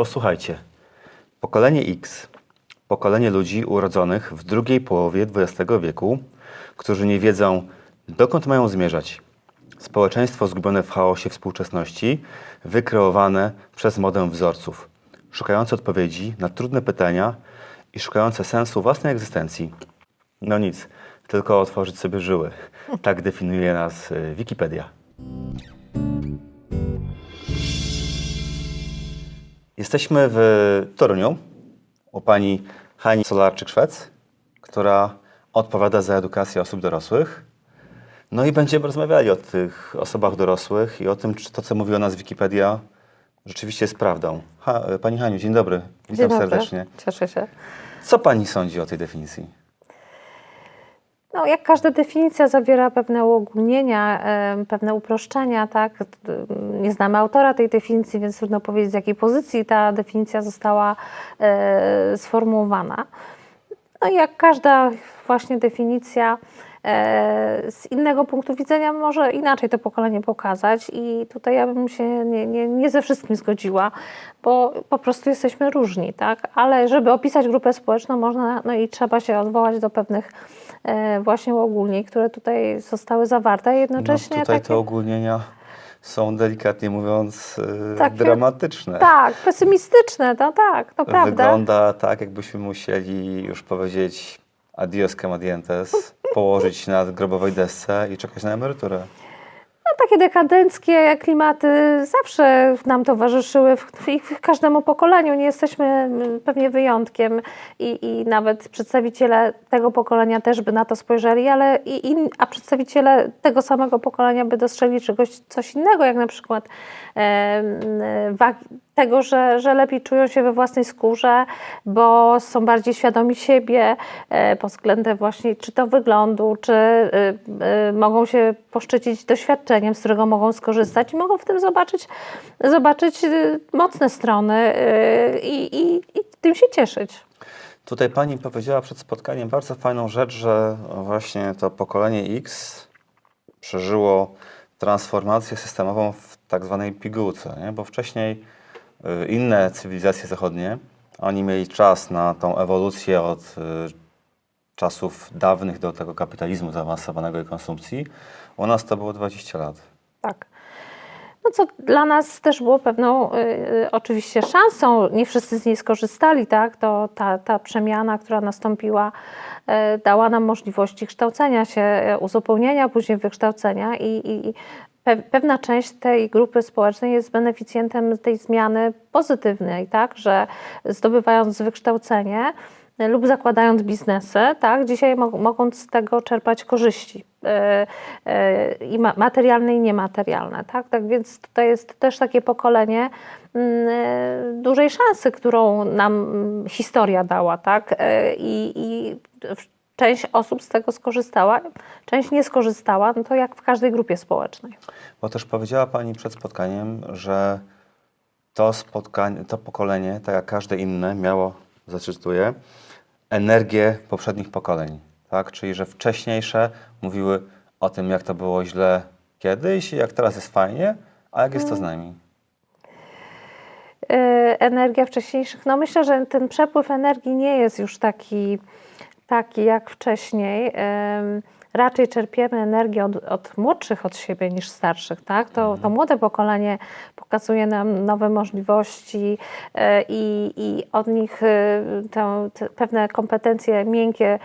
Posłuchajcie. Pokolenie X, pokolenie ludzi urodzonych w drugiej połowie XX wieku, którzy nie wiedzą, dokąd mają zmierzać. Społeczeństwo zgubione w chaosie współczesności, wykreowane przez modę wzorców, szukające odpowiedzi na trudne pytania i szukające sensu własnej egzystencji. No nic, tylko otworzyć sobie żyły. Tak definiuje nas y, Wikipedia. Jesteśmy w Toruniu u pani Hani Solarczyk-Szwec, która odpowiada za edukację osób dorosłych. No i będziemy rozmawiali o tych osobach dorosłych i o tym, czy to, co mówi o nas Wikipedia, rzeczywiście jest prawdą. Ha, pani Haniu, dzień dobry. Witam Dzień dobry. serdecznie. Cieszę się. Co pani sądzi o tej definicji? No, jak każda definicja zawiera pewne uogólnienia, pewne uproszczenia, tak? Nie znamy autora tej definicji, więc trudno powiedzieć, z jakiej pozycji ta definicja została e, sformułowana. No i jak każda właśnie definicja z innego punktu widzenia może inaczej to pokolenie pokazać i tutaj ja bym się nie, nie, nie ze wszystkim zgodziła, bo po prostu jesteśmy różni, tak? Ale żeby opisać grupę społeczną można, no i trzeba się odwołać do pewnych e, właśnie uogólnień, które tutaj zostały zawarte, jednocześnie no, tutaj takie, te ogólnienia są delikatnie mówiąc y, Takie- dramatyczne. tak, pesymistyczne, no tak, to prawda. Wygląda tak, jakbyśmy musieli już powiedzieć adios camadientes, położyć na grobowej desce i czekać na emeryturę. No, takie dekadenckie klimaty zawsze nam towarzyszyły w, w, w każdemu pokoleniu. Nie jesteśmy pewnie wyjątkiem i, i nawet przedstawiciele tego pokolenia też by na to spojrzeli, ale i, i, a przedstawiciele tego samego pokolenia by dostrzegli czegoś, coś innego, jak na przykład e, wagi, tego, że, że lepiej czują się we własnej skórze, bo są bardziej świadomi siebie e, pod względem właśnie czy to wyglądu, czy y, y, mogą się poszczycić doświadczeniem, z którego mogą skorzystać i mogą w tym zobaczyć, zobaczyć mocne strony i, i, i tym się cieszyć. Tutaj pani powiedziała przed spotkaniem bardzo fajną rzecz, że właśnie to pokolenie X przeżyło transformację systemową w tak zwanej pigułce, nie? bo wcześniej inne cywilizacje zachodnie, oni mieli czas na tą ewolucję od y, czasów dawnych do tego kapitalizmu zaawansowanego i konsumpcji. U nas to było 20 lat. Tak. No co dla nas też było pewną y, y, oczywiście szansą. Nie wszyscy z niej skorzystali, tak? To ta, ta przemiana, która nastąpiła, y, dała nam możliwości kształcenia się, y, uzupełnienia później wykształcenia i, i pewna część tej grupy społecznej jest beneficjentem tej zmiany pozytywnej, tak? Że zdobywając wykształcenie, lub zakładając biznesy, tak, dzisiaj mo- mogą z tego czerpać korzyści e, e, i ma- materialne i niematerialne. Tak? tak więc tutaj jest też takie pokolenie mm, e, dużej szansy, którą nam mm, historia dała. Tak? I, i część osób z tego skorzystała, część nie skorzystała, no to jak w każdej grupie społecznej. Bo też powiedziała Pani przed spotkaniem, że to spotkanie, to pokolenie, tak jak każde inne, miało, zacytuję, energię poprzednich pokoleń. Tak? Czyli, że wcześniejsze mówiły o tym, jak to było źle kiedyś, jak teraz jest fajnie, a jak jest to z nami. e, energia wcześniejszych. No myślę, że ten przepływ energii nie jest już taki, taki jak wcześniej. Raczej czerpiemy energię od, od młodszych od siebie niż starszych. Tak? To, to młode pokolenie pokazuje nam nowe możliwości e, i, i od nich e, tę- te pewne kompetencje miękkie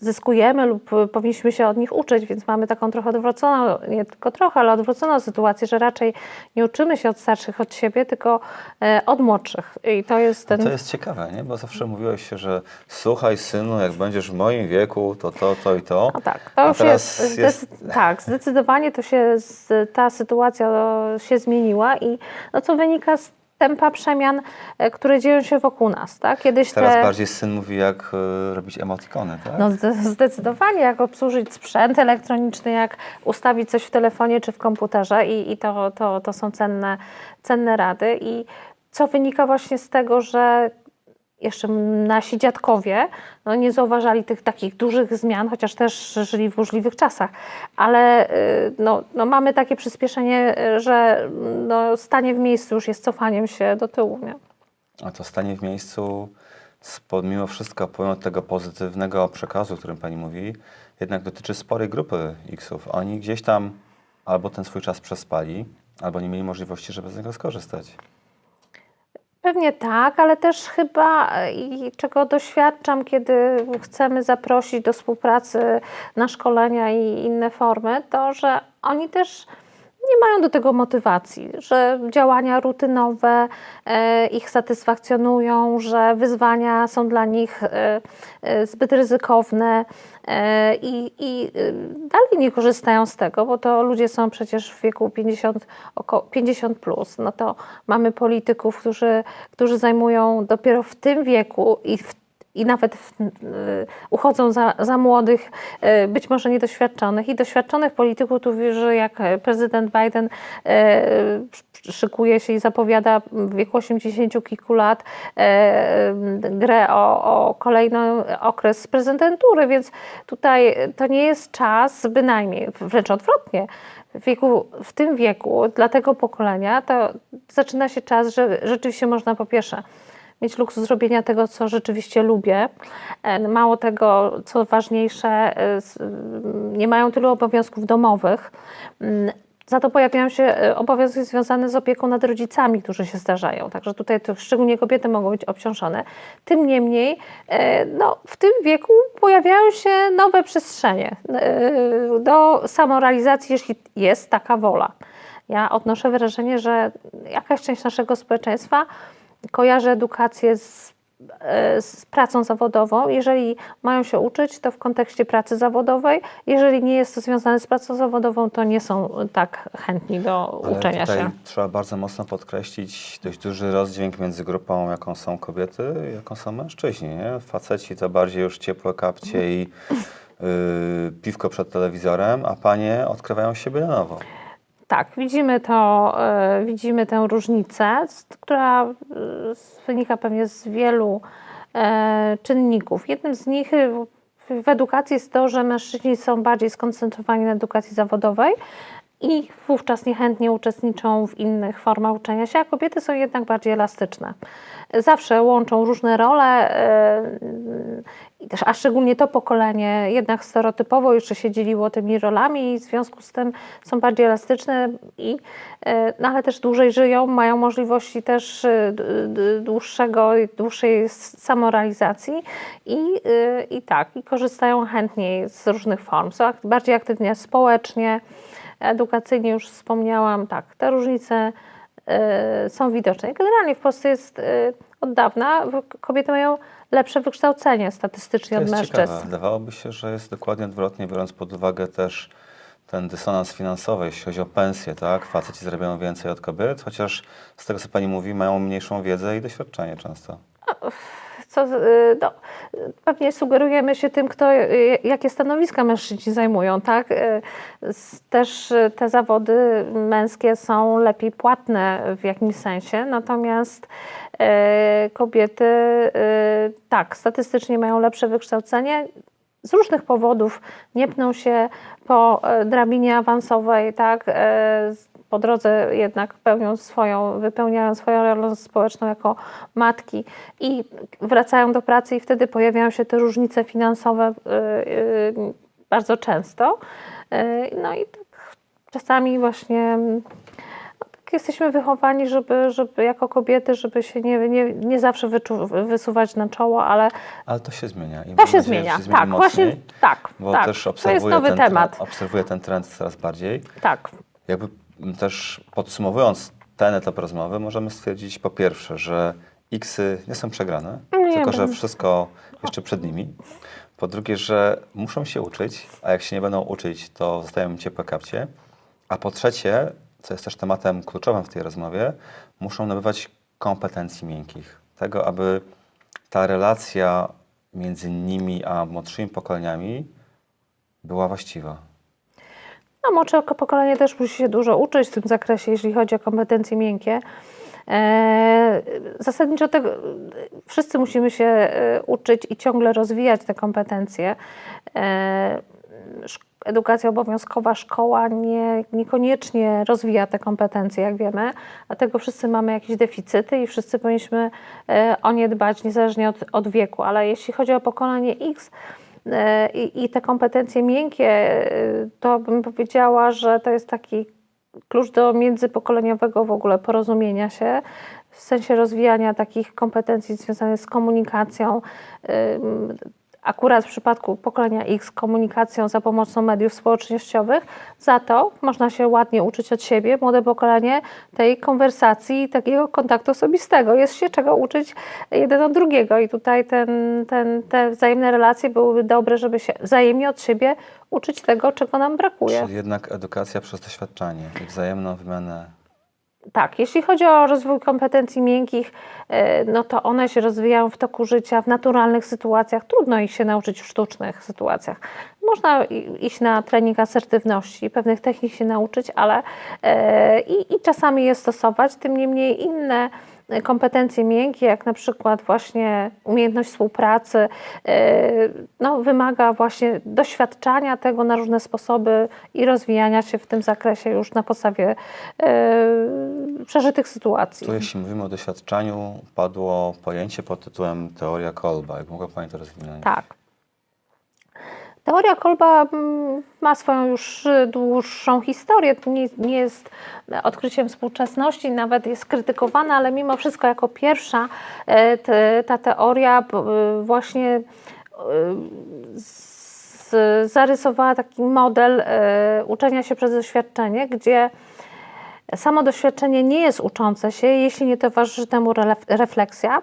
zyskujemy lub powinniśmy się od nich uczyć, więc mamy taką trochę odwróconą, nie tylko trochę, ale odwróconą sytuację, że raczej nie uczymy się od starszych od siebie, tylko e, od młodszych. I to jest ten... To jest ciekawe, nie? bo zawsze mówiłeś się, że słuchaj synu, jak będziesz w moim wieku, to to, to i to. No tak, to A już jest, jest- tak, zdecydowanie to się, ta sytuacja się zmieniła i no, co wynika z tempa przemian, e, które dzieją się wokół nas. Tak? Kiedyś Teraz te... bardziej syn mówi, jak y, robić emotikony, tak? No zde- zdecydowanie, jak obsłużyć sprzęt elektroniczny, jak ustawić coś w telefonie czy w komputerze i, i to, to, to są cenne, cenne rady. I co wynika właśnie z tego, że jeszcze nasi dziadkowie no, nie zauważali tych takich dużych zmian, chociaż też żyli w burzliwych czasach, ale y, no, no, mamy takie przyspieszenie, y, że no, stanie w miejscu już jest cofaniem się do tyłu. Nie? A to stanie w miejscu, z- pomimo wszystko, pomimo tego pozytywnego przekazu, o którym Pani mówi, jednak dotyczy sporej grupy X-ów. Oni gdzieś tam albo ten swój czas przespali, albo nie mieli możliwości, żeby z niego skorzystać. Pewnie tak, ale też chyba e, i czego doświadczam, kiedy chcemy zaprosić do współpracy na szkolenia i inne formy, to że oni też nie mają do tego motywacji, że działania rutynowe e, ich satysfakcjonują, że wyzwania są dla nich e, e, zbyt ryzykowne i, i dalej nie korzystają z tego, bo to ludzie są przecież w wieku 50, około 50 plus. No to mamy polityków, którzy, którzy zajmują dopiero w tym wieku i w i nawet w, y, uchodzą za, za młodych, y, być może niedoświadczonych. I doświadczonych polityków, tu że jak prezydent Biden y, szykuje się i zapowiada w wieku 80 kilku lat grę o, o kolejny okres prezydentury, więc tutaj to nie jest czas, bynajmniej, wręcz odwrotnie. W, wieku, w tym wieku, dla tego pokolenia, to zaczyna się czas, że rzeczywiście można po pierwsze mieć luksus zrobienia tego, co rzeczywiście lubię. E, Mało tego, co ważniejsze, e, nie mają tylu obowiązków domowych. Mm, Za to pojawiają się e, obowiązki związane z opieką nad rodzicami, którzy się zdarzają. Także tutaj to szczególnie kobiety mogą być obciążone. Tym niemniej no, w tym wieku pojawiają się nowe przestrzenie do samorealizacji, jeśli jest taka wola. Ja odnoszę wrażenie, że jakaś część naszego społeczeństwa kojarzy edukację z, e, z pracą zawodową. Jeżeli mają się uczyć, to w kontekście pracy zawodowej. Jeżeli nie jest to związane z pracą zawodową, to nie są tak chętni do Ale uczenia tutaj się. trzeba bardzo mocno podkreślić dość duży rozdźwięk między grupą, jaką są kobiety, i jaką są mężczyźni. Nie? Faceci to bardziej już ciepłe kapcie i yy, piwko przed telewizorem, a panie odkrywają siebie na nowo. Tak, widzimy to, e, widzimy tę różnicę, która e, wynika pewnie z wielu e, czynników. Jednym z nich w edukacji jest to, że mężczyźni są bardziej skoncentrowani na edukacji zawodowej i wówczas niechętnie uczestniczą w innych formach uczenia się, a kobiety są jednak bardziej elastyczne. Zawsze łączą różne role, e, a szczególnie to pokolenie jednak stereotypowo jeszcze się dzieliło tymi rolami i w związku z tym są bardziej elastyczne, i, e, no ale też dłużej żyją, mają możliwości też e, dłuższego, dłuższej samorealizacji i, i tak, i korzystają chętniej z różnych form. Są bardziej aktywnie społecznie, edukacyjnie już wspomniałam, tak, te różnice e, są widoczne. Generalnie w Polsce jest e, od dawna, kobiety mają lepsze wykształcenie statystycznie To od mężczyzn. ciekawe. Wydawałoby się, że jest dokładnie odwrotnie, biorąc pod uwagę też ten dysonans finansowy, jeśli chodzi o pensję, tak? Faceci zarabiają więcej od kobiet, chociaż z tego, co pani mówi, mają mniejszą wiedzę i doświadczenie często. Co, y, no, pewnie sugerujemy się tym, kto, y, jakie stanowiska mężczyźni zajmują, tak? Y, Też te zawody męskie są lepiej płatne w jakimś sensie, natomiast kobiety tak, statystycznie mają lepsze wykształcenie. Z różnych powodów nie pną się po drabinie awansowej, tak? Po drodze jednak pełnią swoją, wypełniają swoją rolę społeczną jako matki i wracają do pracy i wtedy pojawiają się te różnice finansowe e, e, bardzo często. E, No i tak czasami właśnie no, tak jesteśmy wychowani, żeby, żeby jako kobiety, żeby się nie, nie, nie zawsze wyczu, wysuwać na czoło, ale Ale to się zmienia. I to się zmienia. zmieni Tak, mocniej, właśnie tak. Bo tak. też to jest obserwuję nowy ten, temat. Obserwuję ten trend coraz bardziej. Tak. Jakby też podsumowując ten etap rozmowy, możemy stwierdzić po pierwsze, że X-y nie są przegrane, Nie, tylko że no. wszystko jeszcze przed nimi. Po drugie, że muszą się uczyć, a jak się nie będą uczyć, to zostają im ciepłe kapcie. A po trzecie, co jest też tematem kluczowym w tej rozmowie, muszą nabywać kompetencji miękkich. Tego, aby ta relacja między nimi a młodszymi pokoleniami była właściwa. No młodsze pokolenie też musi się dużo uczyć w tym zakresie, jeśli chodzi o kompetencje miękkie. E, Zasadniczo tego, wszyscy musimy się e, uczyć i ciągle rozwijać te kompetencje. E, edukacja obowiązkowa, szkoła nie, niekoniecznie rozwija te kompetencje, jak wiemy, dlatego wszyscy mamy jakieś deficyty i wszyscy powinniśmy o nie dbać niezależnie od, od wieku, ale jeśli chodzi o pokolenie X, i, i te kompetencje miękkie, e, to bym powiedziała, że to jest taki klucz do międzypokoleniowego w ogóle porozumienia się, w sensie rozwijania takich kompetencji związanych z komunikacją. Akurat w przypadku pokolenia X komunikacją za pomocą mediów społecznościowych, za to można się ładnie uczyć od siebie, młode pokolenie, tej konwersacji, takiego kontaktu osobistego. Jest się czego uczyć jeden od drugiego i tutaj ten, ten, te wzajemne relacje byłyby dobre, żeby się wzajemnie od siebie uczyć tego, czego nam brakuje. Czyli jednak edukacja przez doświadczanie i wzajemną wymianę. Tak, jeśli chodzi o rozwój kompetencji miękkich, e, no to one się rozwijają w toku życia, w naturalnych sytuacjach. Trudno ich się nauczyć w sztucznych sytuacjach. Można iść na trening asertywności, pewnych technik się nauczyć, ale e, i, i czasami je stosować. Tym niemniej inne kompetencje miękkie, jak na przykład właśnie umiejętność współpracy, e, no, wymaga właśnie doświadczania tego na różne sposoby i rozwijania się w tym zakresie już na podstawie e, przeżytych sytuacji. Tu jeśli mówimy o doświadczaniu, padło pojęcie pod tytułem teoria Kolba. Jak mogła Pani to rozwinąć? Tak. Teoria Kolba mm, ma swoją już dłuższą historię. To nie, nie jest odkryciem współczesności, nawet jest krytykowana, ale mimo wszystko jako pierwsza e, ta teoria y, właśnie z, zarysowała taki model e, uczenia się przez doświadczenie, gdzie Samo doświadczenie nie jest uczące się, jeśli nie towarzyszy temu refleksja,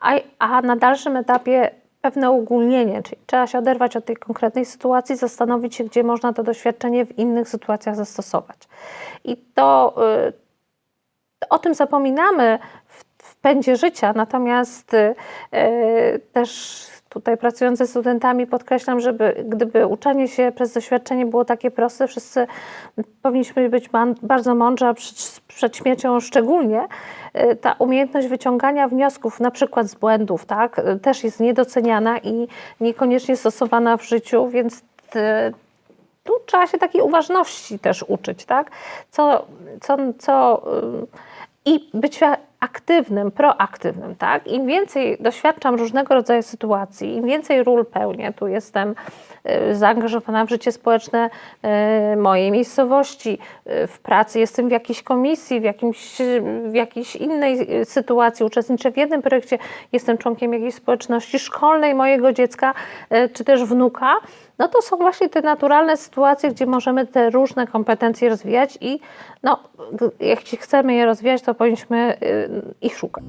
a, a na dalszym etapie pewne ogólnienie, czyli trzeba się oderwać od tej konkretnej sytuacji, zastanowić się, gdzie można to doświadczenie w innych sytuacjach zastosować. I to y, o tym zapominamy w, w pędzie życia, natomiast y, y, też tutaj pracując ze studentami podkreślam, żeby gdyby uczenie się przez doświadczenie było takie proste, wszyscy powinniśmy być bardzo mądrzy, a przed, przed śmiercią szczególnie, y, ta umiejętność wyciągania wniosków, na przykład z błędów, tak, też jest niedoceniana i niekoniecznie stosowana w życiu, więc tu trzeba się takiej uważności też uczyć, tak? Co, co, co i być aktywnym, proaktywnym, tak? Im więcej doświadczam różnego rodzaju sytuacji, im więcej ról pełnię, tu jestem y, zaangażowana w życie społeczne y, mojej miejscowości, y, w pracy jestem w jakiejś komisji, w, jakimś, w jakiejś innej sytuacji, uczestniczę w jednym projekcie, jestem członkiem jakiejś społeczności szkolnej mojego dziecka, czy też wnuka, no to są właśnie te naturalne sytuacje, gdzie możemy te różne kompetencje rozwijać i no, jeśli chcemy je rozwijać, to powinniśmy y, ich szukać.